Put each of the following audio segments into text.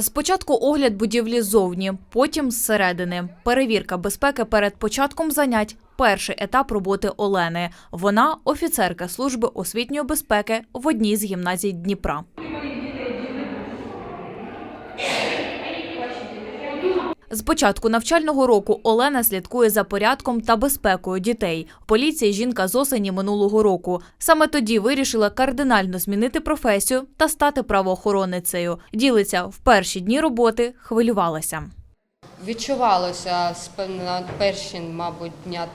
Спочатку огляд будівлі ззовні, потім зсередини. Перевірка безпеки перед початком занять. Перший етап роботи Олени. Вона офіцерка служби освітньої безпеки в одній з гімназій Дніпра. З початку навчального року Олена слідкує за порядком та безпекою дітей. Поліція жінка з осені минулого року. Саме тоді вирішила кардинально змінити професію та стати правоохоронницею. Ділиться в перші дні роботи, хвилювалася. Відчувалося на перші, мабуть, дня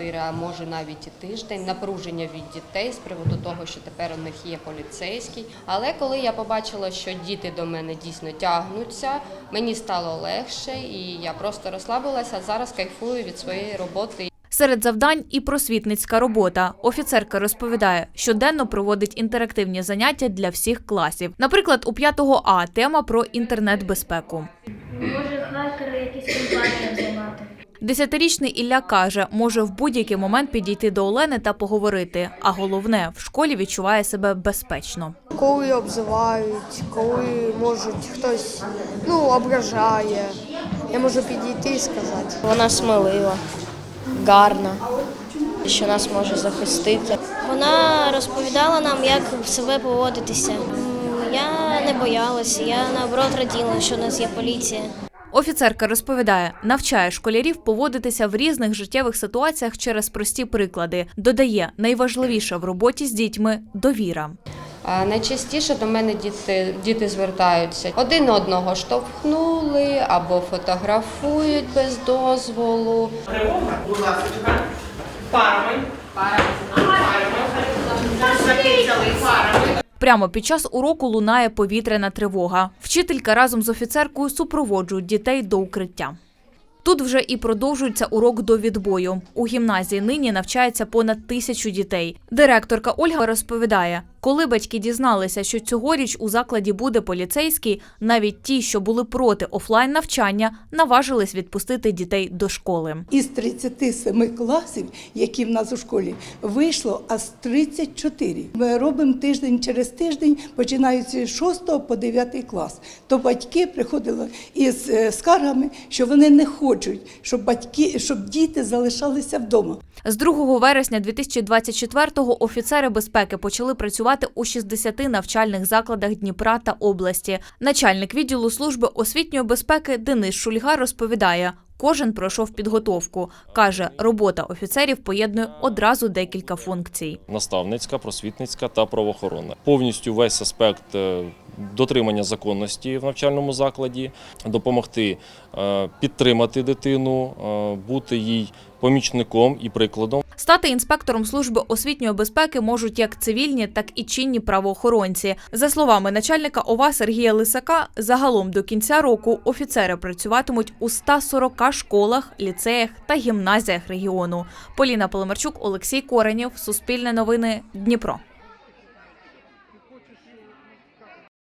3-4, а може навіть і тиждень, напруження від дітей з приводу того, що тепер у них є поліцейський. Але коли я побачила, що діти до мене дійсно тягнуться, мені стало легше, і я просто розслабилася. Зараз кайфую від своєї роботи. Серед завдань і просвітницька робота. Офіцерка розповідає, щоденно проводить інтерактивні заняття для всіх класів. Наприклад, у 5 А тема про інтернет-безпеку. Може хакери якісь компанії взламати. Десятирічний Ілля каже, може в будь-який момент підійти до Олени та поговорити. А головне, в школі відчуває себе безпечно. коли обзивають, коли можуть хтось ну, ображає. Я можу підійти і сказати. Вона смелива, гарна, що нас може захистити. Вона розповідала нам, як себе поводитися. Я не боялася, я наоборот раділа, що у нас є поліція. Офіцерка розповідає, навчає школярів поводитися в різних життєвих ситуаціях через прості приклади. Додає, найважливіше в роботі з дітьми довіра. Найчастіше до мене діти, діти звертаються один одного штовхнули або фотографують без дозволу. Будь ласка, парами. Парами. Парами. Прямо під час уроку лунає повітряна тривога. Вчителька разом з офіцеркою супроводжують дітей до укриття. Тут вже і продовжується урок до відбою. У гімназії нині навчається понад тисячу дітей. Директорка Ольга розповідає, коли батьки дізналися, що цьогоріч у закладі буде поліцейський, навіть ті, що були проти офлайн навчання, наважились відпустити дітей до школи. Із 37 класів, які в нас у школі, вийшло аж 34. Ми робимо тиждень через тиждень, починаючи з 6 по 9 клас. То батьки приходили із е, скаргами, що вони не хочуть, щоб батьки, щоб діти залишалися вдома. З 2 вересня 2024-го офіцери безпеки почали працювати у 60 навчальних закладах Дніпра та області. Начальник відділу служби освітньої безпеки Денис Шульга розповідає. Кожен пройшов підготовку. Каже, робота офіцерів поєднує одразу декілька функцій. наставницька, просвітницька та правоохоронна. Повністю весь аспект е, дотримання законності в навчальному закладі, допомогти е, підтримати дитину, е, бути їй помічником і прикладом. Стати інспектором служби освітньої безпеки можуть як цивільні, так і чинні правоохоронці. За словами начальника ОВА Сергія Лисака, загалом до кінця року офіцери працюватимуть у 140 школах, ліцеях та гімназіях регіону. Поліна Поломарчук, Олексій Коренєв, Суспільне новини, Дніпро.